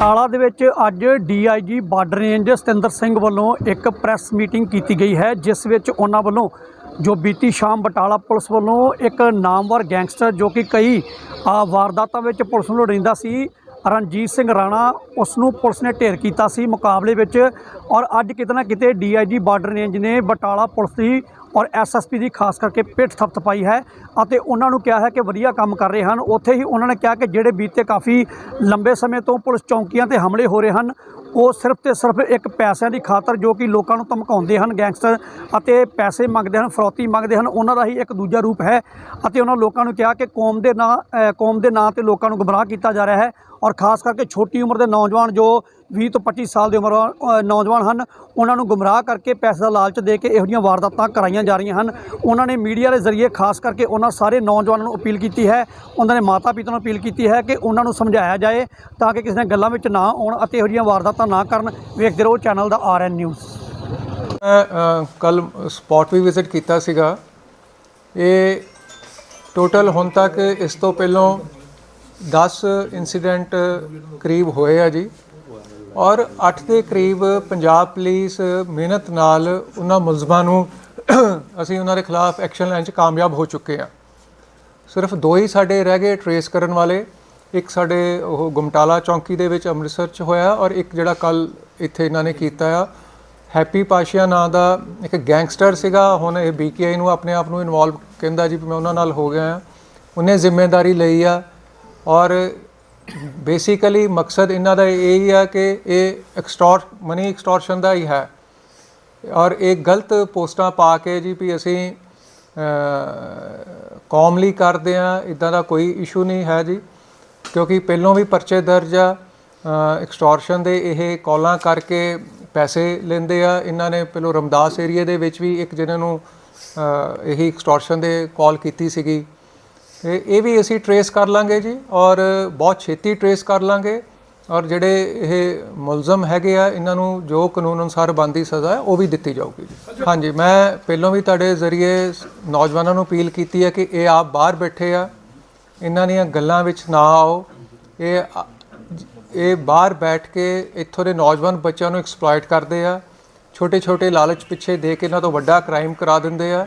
ਬਟਾਲਾ ਦੇ ਵਿੱਚ ਅੱਜ DIG border range Satinder Singh ਵੱਲੋਂ ਇੱਕ ਪ੍ਰੈਸ ਮੀਟਿੰਗ ਕੀਤੀ ਗਈ ਹੈ, ਜਿਸ ਵਿੱਚ ਉਹਨਾਂ ਵੱਲੋਂ ਜੋ ਬੀਤੀ ਸ਼ਾਮ ਬਟਾਲਾ ਪੁਲਿਸ ਵੱਲੋਂ ਇੱਕ ਨਾਮਵਰ ਗੈਂਗਸਟਰ ਜੋ ਕਿ ਕਈ ਵਾਰਦਾਤਾਂ ਵਿੱਚ ਪੁਲਿਸ ਨੂੰ ਲੋੜੀਂਦਾ ਸੀ ਰਣਜੀਤ ਸਿੰਘ ਰਾਣਾ ਉਸ ਨੂੰ ਪੁਲਿਸ ਨੇ ਢੇਰ ਕੀਤਾ ਸੀ ਮੁਕਾਬਲੇ ਵਿੱਚ ਔਰ ਅੱਜ ਕਿਤੇ ਨਾ ਕਿਤੇ ਡੀਆਈਜੀ ਬਾਰਡਰ ਰੇਂਜ ਨੇ ਬਟਾਲਾ ਪੁਲਿਸ ਦੀ ਔਰ ਐਸਐਸਪੀ ਦੀ ਖਾਸ ਕਰਕੇ ਪਿੱਠ ਥਪਥਪਾਈ ਹੈ ਅਤੇ ਉਹਨਾਂ ਨੂੰ ਕਿਹਾ ਹੈ ਕਿ ਵਧੀਆ ਕੰਮ ਕਰ ਰਹੇ ਹਨ। ਉੱਥੇ ਹੀ ਉਹਨਾਂ ਨੇ ਕਿਹਾ ਕਿ ਜਿਹੜੇ ਬੀਤੇ ਕਾਫੀ ਲੰਬੇ ਸਮੇਂ ਤੋਂ ਪੁਲਿਸ ਚੌਂਕੀਆਂ ਤੇ ਹਮਲੇ ਹੋ ਰਹੇ ਹਨ, ਉਹ ਸਿਰਫ ਤੇ ਸਿਰਫ ਇੱਕ ਪੈਸਿਆਂ ਦੀ ਖਾਤਰ ਜੋ ਕਿ ਲੋਕਾਂ ਨੂੰ ਧਮਕਾਉਂਦੇ ਹਨ, ਗੈਂਗਸਟਰ ਅਤੇ ਪੈਸੇ ਮੰਗਦੇ ਹਨ, ਫਰੋਤੀ ਮੰਗਦੇ ਹਨ, ਉਹਨਾਂ ਦਾ ਹੀ ਇੱਕ ਦੂਜਾ ਰੂਪ ਹੈ ਅਤੇ ਉਹਨਾਂ ਲੋਕਾਂ ਨੂੰ ਕਿਹਾ ਕਿ ਕੌਮ ਦੇ ਨਾਂ ਕੌਮ ਦੇ ਨਾਂ ਤੇ ਲੋਕਾਂ ਨੂੰ ਗੁੰਮਰਾਹ ਕੀਤਾ ਜਾ ਰਿਹਾ ਹੈ। ਔਰ ਖਾਸ ਕਰਕੇ ਛੋਟੀ ਉਮਰ ਦੇ ਨੌਜਵਾਨ ਜੋ 20 ਤੋਂ 25 ਸਾਲ ਦੀ ਉਮਰ ਨੌਜਵਾਨ ਹਨ, ਉਹਨਾਂ ਨੂੰ ਗੁੰਮਰਾਹ ਕਰਕੇ ਪੈਸੇ ਦਾ ਲਾਲਚ ਦੇ ਕੇ ਇਹੋ ਜਿਹੀਆਂ ਵਾਰਦਾਤਾਂ ਕਰਾਈਆਂ ਜਾ ਰਹੀਆਂ ਹਨ। ਉਹਨਾਂ ਨੇ ਮੀਡੀਆ ਦੇ ਜ਼ਰੀਏ ਖਾਸ ਕਰਕੇ ਉਹਨਾਂ ਸਾਰੇ ਨੌਜਵਾਨਾਂ ਨੂੰ ਅਪੀਲ ਕੀਤੀ ਹੈ, ਉਹਨਾਂ ਦੇ ਮਾਤਾ ਪਿਤਾ ਨੂੰ ਅਪੀਲ ਕੀਤੀ ਹੈ ਕਿ ਉਹਨਾਂ ਨੂੰ ਸਮਝਾਇਆ ਜਾਏ ਤਾਂ ਕਿ ਕਿਸੇ ਦੀਆਂ ਗੱਲਾਂ ਵਿੱਚ ਨਾ ਆਉਣ ਅਤੇ ਇਹੋ ਜਿਹੀਆਂ ਵਾਰਦਾਤਾਂ ਨਾ ਕਰਨ। ਵੇਖਦੇ ਰਹੋ ਚੈਨਲ ਦਾ ਆਰਐਨ ਨਿਊਜ਼। ਮੈਂ ਕੱਲ ਸਪੌਟ ਵੀ ਵਿਜ਼ਿਟ ਕੀਤਾ ਸੀਗਾ। ਇਹ ਟੋਟਲ ਹੁਣ ਤੱਕ ਇਸ ਤੋਂ ਪਹਿਲਾਂ 10 ਇਨਸੀਡੈਂਟ ਕਰੀਬ ਹੋਏ ਆ ਜੀ। ਔਰ 8 ਦੇ ਕਰੀਬ ਪੰਜਾਬ ਪੁਲਿਸ ਮਿਹਨਤ ਨਾਲ ਉਹਨਾਂ ਮੁਲਜ਼ਮਾਂ ਨੂੰ ਅਸੀਂ ਉਹਨਾਂ ਦੇ ਖਿਲਾਫ ਐਕਸ਼ਨ ਲੈਣ 'ਚ ਕਾਮਯਾਬ ਹੋ ਚੁੱਕੇ ਆ। ਸਿਰਫ ਦੋ ਹੀ ਸਾਡੇ ਰਹਿ ਗਏ ਟਰੇਸ ਕਰਨ ਵਾਲੇ। ਇੱਕ ਸਾਡੇ ਉਹ ਗੁਮਟਾਲਾ ਚੌਂਕੀ ਦੇ ਵਿੱਚ ਅੰਮ੍ਰਿਤਸਰ 'ਚ ਹੋਇਆ ਔਰ ਇੱਕ ਜਿਹੜਾ ਕੱਲ ਇੱਥੇ ਇਹਨਾਂ ਨੇ ਕੀਤਾ ਆ। ਹੈਪੀ ਪਾਸ਼ੀਆ ਨਾਂ ਦਾ ਇੱਕ ਗੈਂਗਸਟਰ ਸੀਗਾ। ਹੁਣ ਇਹ ਬੀਕੇਆਈ ਨੂੰ ਆਪਣੇ ਆਪ ਨੂੰ ਇਨਵੋਲਵ ਕਹਿੰਦਾ ਜੀ ਵੀ ਮੈਂ ਉਹਨਾਂ ਨਾਲ ਹੋ ਗਿਆ ਆ। ਉਹਨੇ ਜ਼ਿੰਮੇਵਾਰੀ ਲਈ ਆ। ਔਰ ਬੇਸਿਕਲੀ ਮਕਸਦ ਇਹਨਾਂ ਦਾ ਇਹ ਹੀ ਆ ਕਿ ਇਹ ਐਕਸਟੋਰ ਮਨੀ ਐਕਸਟੋਰਸ਼ਨ ਦਾ ਹੀ ਹੈ। ਔਰ ਇਹ ਗਲਤ ਪੋਸਟਾਂ ਪਾ ਕੇ ਜੀ ਵੀ ਅਸੀਂ ਕੌਮਲੀ ਕਰਦੇ ਆ ਇਦਾਂ ਦਾ ਕੋਈ ਇਸ਼ੂ ਨਹੀਂ ਹੈ ਜੀ। ਕਿਉਂਕਿ ਪਹਿਲੋਂ ਵੀ ਪਰਚੇ ਦਰਜ ਆ ਐਕਸਟੋਰਸ਼ਨ ਦੇ ਇਹ ਕਾਲਾਂ ਕਰਕੇ ਪੈਸੇ ਲੈਂਦੇ ਆ। ਇਹਨਾਂ ਨੇ ਪਹਿਲੋਂ ਰਮਦਾਸ ਏਰੀਆ ਦੇ ਵਿੱਚ ਵੀ ਇੱਕ ਜਿਹਨਾਂ ਨੂੰ ਇਹੀ ਐਕਸਟੋਰਸ਼ਨ ਦੇ ਕਾਲ ਕੀਤੀ ਸੀਗੀ। ਤੇ ਇਹ ਵੀ ਅਸੀਂ ਟਰੇਸ ਕਰ ਲਾਂਗੇ ਜੀ ਔਰ ਬਹੁਤ ਛੇਤੀ ਟਰੇਸ ਕਰ ਲਾਂਗੇ ਔਰ ਜਿਹੜੇ ਇਹ ਮੁਲਜ਼ਮ ਹੈਗੇ ਆ ਇਹਨਾਂ ਨੂੰ ਜੋ ਕਾਨੂੰਨ ਅਨੁਸਾਰ ਬੰਦੀ ਸਜ਼ਾ ਹੈ ਉਹ ਵੀ ਦਿੱਤੀ ਜਾਊਗੀ ਜੀ। ਹਾਂਜੀ ਮੈਂ ਪਹਿਲਾਂ ਵੀ ਤੁਹਾਡੇ ਜ਼ਰੀਏ ਨੌਜਵਾਨਾਂ ਨੂੰ ਅਪੀਲ ਕੀਤੀ ਹੈ ਕਿ ਇਹ ਆਪ ਬਾਹਰ ਬੈਠੇ ਆ ਇਹਨਾਂ ਦੀਆਂ ਗੱਲਾਂ ਵਿੱਚ ਨਾ ਆਓ। ਇਹ ਇਹ ਬਾਹਰ ਬੈਠ ਕੇ ਇੱਥੋਂ ਦੇ ਨੌਜਵਾਨ ਬੱਚਿਆਂ ਨੂੰ ਐਕਸਪਲੋਇਟ ਕਰਦੇ ਆ ਛੋਟੇ ਛੋਟੇ ਲਾਲਚ ਪਿੱਛੇ ਦੇ ਕੇ ਇਹਨਾਂ ਤੋਂ ਵੱਡਾ ਕ੍ਰਾਈਮ ਕਰਾ ਦਿੰਦੇ ਆ।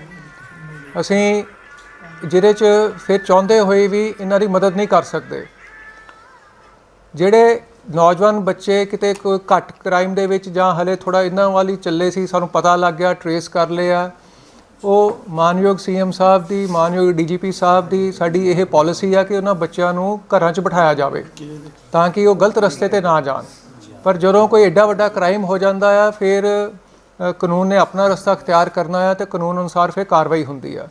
ਅਸੀਂ ਜਿਹਦੇ 'ਚ ਫਿਰ ਚਾਹੁੰਦੇ ਹੋਏ ਵੀ ਇਹਨਾਂ ਦੀ ਮਦਦ ਨਹੀਂ ਕਰ ਸਕਦੇ। ਜਿਹੜੇ ਨੌਜਵਾਨ ਬੱਚੇ ਕਿਤੇ ਕੋਈ ਘੱਟ ਕ੍ਰਾਈਮ ਦੇ ਵਿੱਚ ਜਾਂ ਹਲੇ ਥੋੜਾ ਇਹਨਾਂ ਵਾਲੀ ਚੱਲੇ ਸੀ, ਸਾਨੂੰ ਪਤਾ ਲੱਗ ਗਿਆ ਟਰੇਸ ਕਰ ਲਿਆ। ਉਹ ਮਾਨਯੋਗ ਸੀਐਮ ਸਾਹਿਬ ਦੀ, ਮਾਨਯੋਗ ਡੀਜੀਪੀ ਸਾਹਿਬ ਦੀ ਸਾਡੀ ਇਹ ਪਾਲਿਸੀ ਆ ਕਿ ਉਹਨਾਂ ਬੱਚਿਆਂ ਨੂੰ ਘਰਾਂ 'ਚ ਬਿਠਾਇਆ ਜਾਵੇ ਤਾਂ ਕਿ ਉਹ ਗਲਤ ਰਸਤੇ ਤੇ ਨਾ ਜਾਣ। ਪਰ ਜਦੋਂ ਕੋਈ ਐਡਾ ਵੱਡਾ ਕ੍ਰਾਈਮ ਹੋ ਜਾਂਦਾ ਆ, ਫਿਰ ਕਾਨੂੰਨ ਨੇ ਆਪਣਾ ਰਸਤਾ ਅਖਤਿਆਰ ਕਰਨਾ ਆ ਤੇ ਕਾਨੂੰਨ ਅਨੁਸਾਰ ਫਿਰ ਕਾਰਵਾਈ ਹੁੰਦੀ ਆ।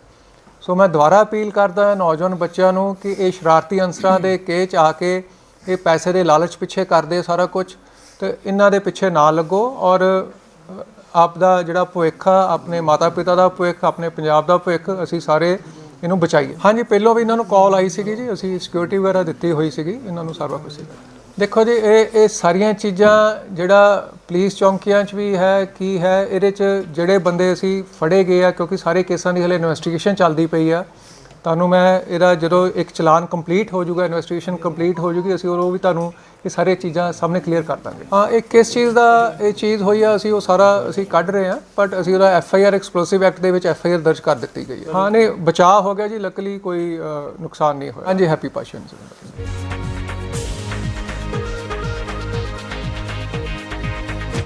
ਸੋ ਮੈਂ ਦੁਬਾਰਾ ਅਪੀਲ ਕਰਦਾ ਹਾਂ ਨੌਜਵਾਨ ਬੱਚਿਆਂ ਨੂੰ ਕਿ ਇਹ ਸ਼ਰਾਰਤੀ ਅੰਸਰਾਂ ਦੇ ਕੇਚ ਚ ਆ ਕੇ ਇਹ ਪੈਸੇ ਦੇ ਲਾਲਚ ਪਿੱਛੇ ਕਰਦੇ ਸਾਰਾ ਕੁਝ ਤੇ ਇਹਨਾਂ ਦੇ ਪਿੱਛੇ ਨਾ ਲੱਗੋ ਔਰ ਅ, ਆਪ ਦਾ ਜਿਹੜਾ ਭਵਿੱਖ ਆ ਆਪਣੇ ਮਾਤਾ ਪਿਤਾ ਦਾ ਭਵਿੱਖ ਆਪਣੇ ਪੰਜਾਬ ਦਾ ਭਵਿੱਖ ਅਸੀਂ ਸਾਰੇ ਇਹਨੂੰ ਬਚਾਈਏ। ਹਾਂਜੀ ਪਹਿਲਾਂ ਵੀ ਇਹਨਾਂ ਨੂੰ ਕਾਲ ਆਈ ਸੀਗੀ ਜੀ ਅਸੀਂ ਸਿਕਿਉਰਿਟੀ ਵਗੈਰਾ ਦਿੱਤੀ ਹੋਈ ਸੀਗੀ ਇਹਨਾਂ ਨੂੰ ਸਾਰਾ ਕੁਝ ਸੀਗਾ। ਦੇਖੋ ਜੀ, ਇਹ ਇਹ ਸਾਰੀਆਂ ਚੀਜ਼ਾਂ ਜਿਹੜਾ ਪੁਲਿਸ ਚੌਂਕੀਆਂ 'ਚ ਵੀ ਹੈ, ਕੀ ਹੈ, ਇਹਦੇ 'ਚ ਜਿਹੜੇ ਬੰਦੇ ਅਸੀਂ ਫੜੇ ਗਏ ਆ, ਕਿਉਂਕਿ ਸਾਰੇ ਕੇਸਾਂ ਦੀ ਹਲੇ ਇਨਵੈਸਟੀਗੇਸ਼ਨ ਚੱਲਦੀ ਪਈ ਆ, ਤੁਹਾਨੂੰ ਮੈਂ ਇਹਦਾ ਜਦੋਂ ਇੱਕ ਚਲਾਨ ਕੰਪਲੀਟ ਹੋ ਜਾਊਗਾ ਇਨਵੈਸਟੀਗੇਸ਼ਨ ਕੰਪਲੀਟ ਹੋ ਜਾਊਗੀ, ਅਸੀਂ ਉਹ ਵੀ ਤੁਹਾਨੂੰ ਇਹ ਸਾਰੇ ਚੀਜ਼ਾਂ ਸਾਹਮਣੇ ਕਲੀਅਰ ਕਰ ਦਾਂਗੇ। ਹਾਂ, ਇਹ ਕਿਸ ਚੀਜ਼ ਦਾ, ਇਹ ਚੀਜ਼ ਹੋਈ ਆ, ਅਸੀਂ ਉਹ ਸਾਰਾ ਅਸੀਂ ਕੱਢ ਰਹੇ ਹਾਂ ਬਟ ਅਸੀਂ ਉਹਦਾ F I R explosive act ਦੇ ਵਿੱਚ ਐਫ ਆਈ ਆਰ ਦਰਜ ਕਰ ਦਿੱਤੀ ਗਈ ਹੈ ਹਾਂ, ਨਹੀਂ, ਬਚਾਅ ਹੋ ਗਿਆ ਜੀ ਲੱਕਲੀ ਕੋਈ ਨੁਕਸਾਨ ਨਹੀਂ ਹੋਇਆ। ਹਾਂਜੀ ਹੈਪੀ ਪਾਸ਼ਨ ਜੀ।